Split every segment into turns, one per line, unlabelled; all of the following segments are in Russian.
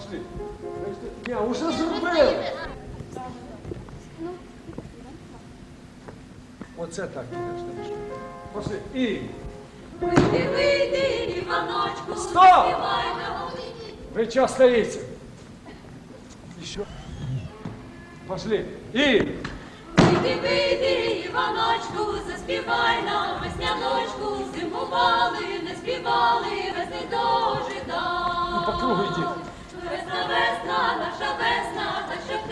Пошли. Не, уже зробили. Оце так, конечно. Пошли. І.
Вийди, вийди, Іваночку,
Стоп!
заспівай на
Вы что стоите? Еще. Пошли. И.
Вийди, вийди, Іваночку, заспівай нам весняночку, зимували, не співали, весни дожидав.
Ну, по кругу иди.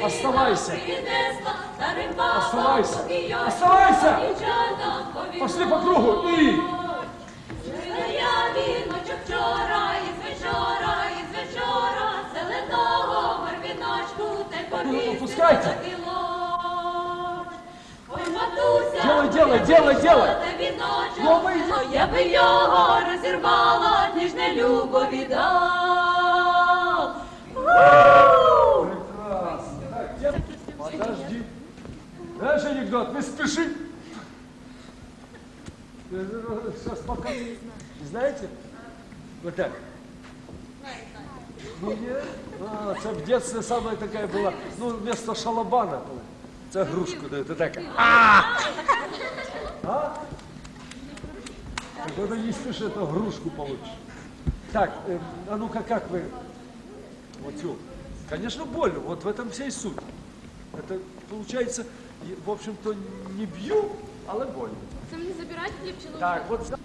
Оставайся.
нам принесла, старим бабам,
Оставайся.
покійочкам,
Оставайся.
дівчатам повідомь.
Пошли по кругу. И.
Жила я віночок вчора, із вечора, із вечора, зеленого барвіночку, те повісила
опускайте.
на кілок. Ой, матуся,
Делай, делай,
моя
делай,
вийшла
делай.
те віночок,
Ну, вийди.
ой, я би його розірвала, ніж не любо віддав.
Знаешь анекдот? Не спеши. Пока. Не знаете? Вот так. Ну, нет. А, це в детстве самая такая была. Ну, вместо шалабана была. Це грушку дают. И так. А! А? Надо не спеши, это грушку получишь. Так, э, а ну-ка, как вы вот. Конечно, больно. Вот в этом вся и суть. Это получается, в общем-то, не бью, але больно.
Це мені забирати хліб чи ложку?
Так, вот за-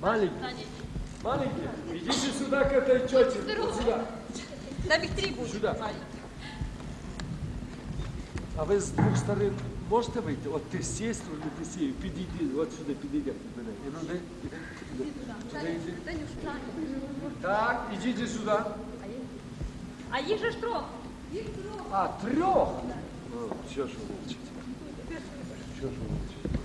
маленький, маленький, идите сюда к этой тете, вот сюда,
На Вікторі буде.
сюда. А ви з двох сторон можете вийти? От ти з цієї сторони, ти з цієї, підійди, от сюди, підійди до мене. І ну, де, іди, іди, сюди йди. Так, ідіть сюди.
А їх же ж трохи.
А, трех? Ну, что ж вы молчите? Что ж вы молчите?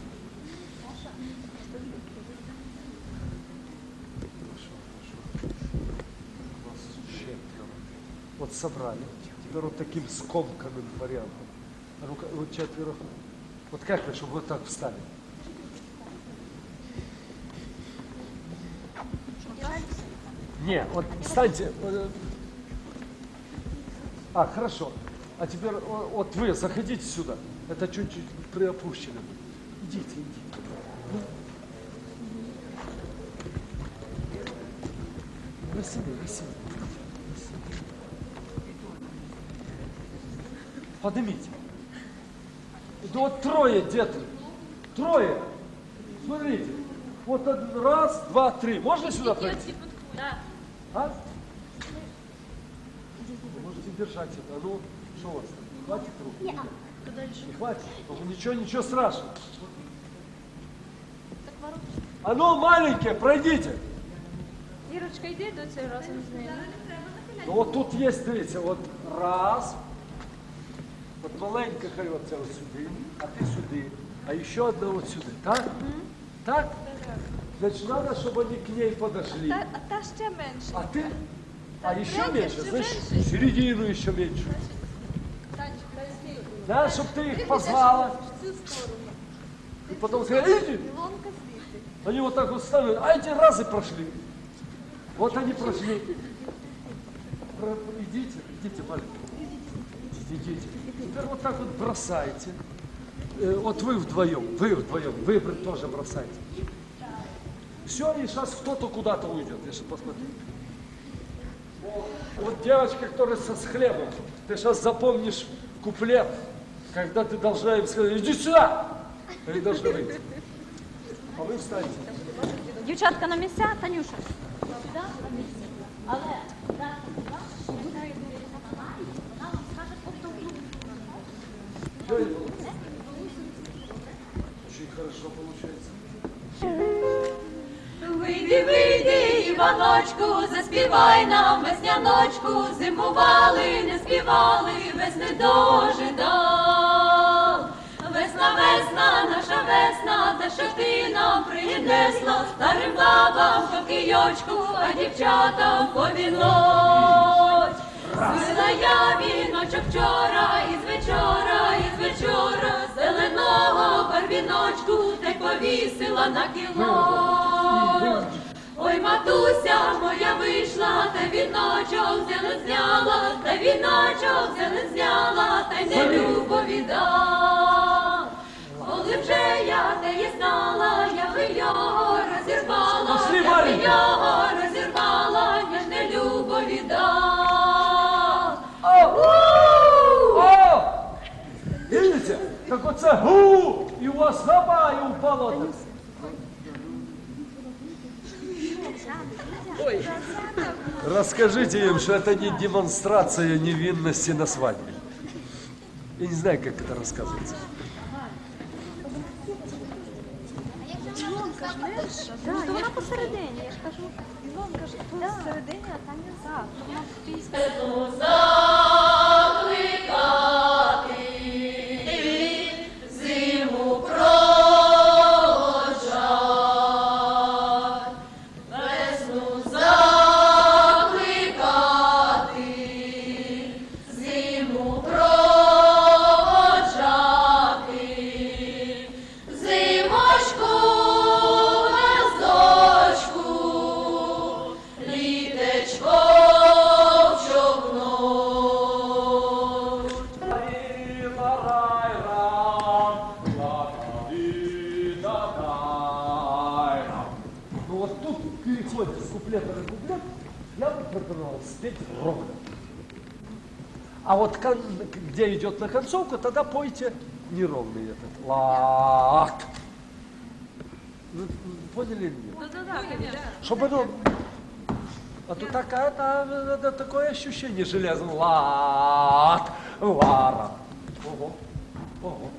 Вот собрали. Теперь вот таким скомканным вариантом. А ну-ка, вот четверо. Вот как вы, чтобы вот так встали? Не, вот встаньте. э, а, хорошо. А теперь вот вы заходите сюда. Это чуть-чуть приопущено. Идите, идите. Ну. Красиво, красиво. Поднимите. Да вот трое где-то. Трое. Смотрите. Вот раз, два, три. Можно сюда пройти?
Да.
А? Держать это. А ну, что у вас там? Хватит рук? Нет. Не хватит? Ну, ничего, ничего страшного. А ну, маленькие, пройдите.
Ірочка, йди до цього разом з нею.
Ну, вот тут есть, дивіться, от раз. От маленька хай оце от сюди, а ти сюди. А ще одна от сюди. Так? Так? Значит, надо, чтобы они к ней подошли.
Та, а та ще менше.
А ты? А еще меньше, значит, середину еще меньше. Да, чтобы ты их позвала. И потом сказали, иди. Они вот так вот ставят, а эти разы прошли. Вот они прошли. Про- Идите, идите, маленькие. Идите. Теперь вот так вот бросайте. Э, Вот вы вдвоем, вы вдвоем, вы тоже бросайте. Все, и сейчас кто-то куда-то уйдет, сейчас посмотрю. Вот девочка, которая со с хлебом, ты сейчас запомнишь куплет, когда ты должна им сказать, иди сюда! Они должны выйти. А вы встаньте.
Дівчатка на місця, Танюша. Сюди, на місце. Але, так, вона вам скаже, тобто
Очень хорошо получается.
Вийди, вийди, Іваночку, заспівай нам весняночку, зимували, не співали, весни дожидав. Весна, весна, наша весна, та що ти нам принесла, старим бабам покійочку, а дівчатам повіночь. Звила я віночок вчора, із вечора, із вечора, зеленого барвіночку, та й повісила на Ой, матуся, моя вийшла, та віночок не зняла, та віночок не зняла, та й не любові дам. Коли вже я теє знала, я би його розірвала, я би його розірвала, я ж не любові.
О! Видите? Так оце гу! І у вас габа і упало. так. Расскажите им, что это не демонстрация невинности на свадьбе. Я не знаю, как это рассказывается.
Да, то вона посередині, я ж кажу. Ілонка ж тут всередині, а там не так. Вона пісня.
Зиму
Спеть ровно. А вот где идет на концовку, тогда пойте неровный этот. Вы поняли или нет? Чтобы оно... А то такая, там, это такое ощущение железного. Лак. Лара. Ого. Ого.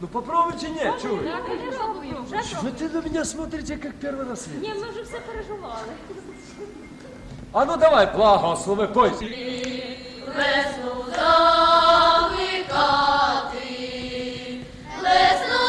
Ну попробуйте, нет, ні? Чуй. Да, конечно, попробуем. Вы ты на меня смотрите, как первый раз видите.
Не, мы уже все переживали.
А ну давай, благослови, пой.
Весну завикати, лесну